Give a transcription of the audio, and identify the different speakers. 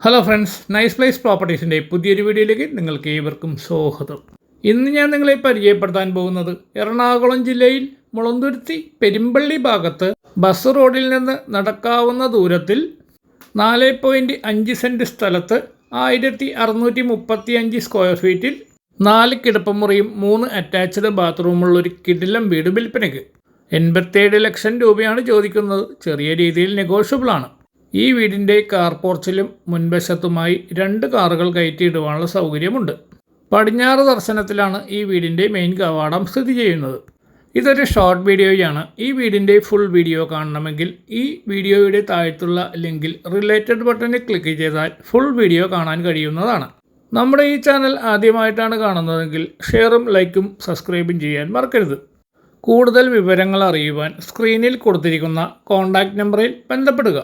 Speaker 1: Hello friends nice place പ്രോപ്പർട്ടീസിന്റെ പുതിയൊരു വീഡിയോയിലേക്ക് നിങ്ങൾക്ക് ഏവർക്കും സ്വാഗതം. ഇന്ന് ഞാൻ നിങ്ങളെ പരിചയപ്പെടുത്താൻ പോകുന്നത് എറണാകുളം ജില്ലയിൽ മുളന്തുരുത്തി പെരുമ്പള്ളി ഭാഗത്ത് ബസ് റോഡിൽ നിന്ന് നടക്കാവുന്ന ദൂരത്തിൽ നാല് പോയിന്റ് അഞ്ച് സെന്റ് സ്ഥലത്ത് ആയിരത്തി അറുന്നൂറ്റി മുപ്പത്തി അഞ്ച് സ്ക്വയർ ഫീറ്റിൽ നാല് കിടപ്പമുറിയും മൂന്ന് അറ്റാച്ച്ഡ് ബാത്റൂമുള്ള ഒരു കിടിലം വീട് വിൽപ്പനയ്ക്ക്. എൺപത്തേഴ് ലക്ഷം രൂപയാണ് ചോദിക്കുന്നത്. ചെറിയ രീതിയിൽ നെഗോഷ്യബിളാണ് ഈ വീടിന്റെ കാർ പോർച്ചിലും മുൻവശത്തുമായി രണ്ട് കാറുകൾ കയറ്റിയിടുവാനുള്ള സൗകര്യമുണ്ട്. പടിഞ്ഞാറ് ദർശനത്തിലാണ് ഈ വീടിന്റെ മെയിൻ കവാടം സ്ഥിതി ചെയ്യുന്നത്. ഇതൊരു ഷോർട്ട് വീഡിയോയാണ്. ഈ വീടിന്റെ ഫുൾ വീഡിയോ കാണണമെങ്കിൽ ഈ വീഡിയോയുടെ താഴത്തുള്ള ലിങ്കിൽ റിലേറ്റഡ് ബട്ടണിൽ ക്ലിക്ക് ചെയ്താൽ ഫുൾ വീഡിയോ കാണാൻ കഴിയുന്നതാണ്. നമ്മുടെ ഈ ചാനൽ ആദ്യമായിട്ടാണ് കാണുന്നതെങ്കിൽ ഷെയറും ലൈക്കും സബ്സ്ക്രൈബും ചെയ്യാൻ മറക്കരുത്. കൂടുതൽ വിവരങ്ങൾ അറിയുവാൻ സ്ക്രീനിൽ കൊടുത്തിരിക്കുന്ന കോൺടാക്റ്റ് നമ്പറിൽ ബന്ധപ്പെടുക.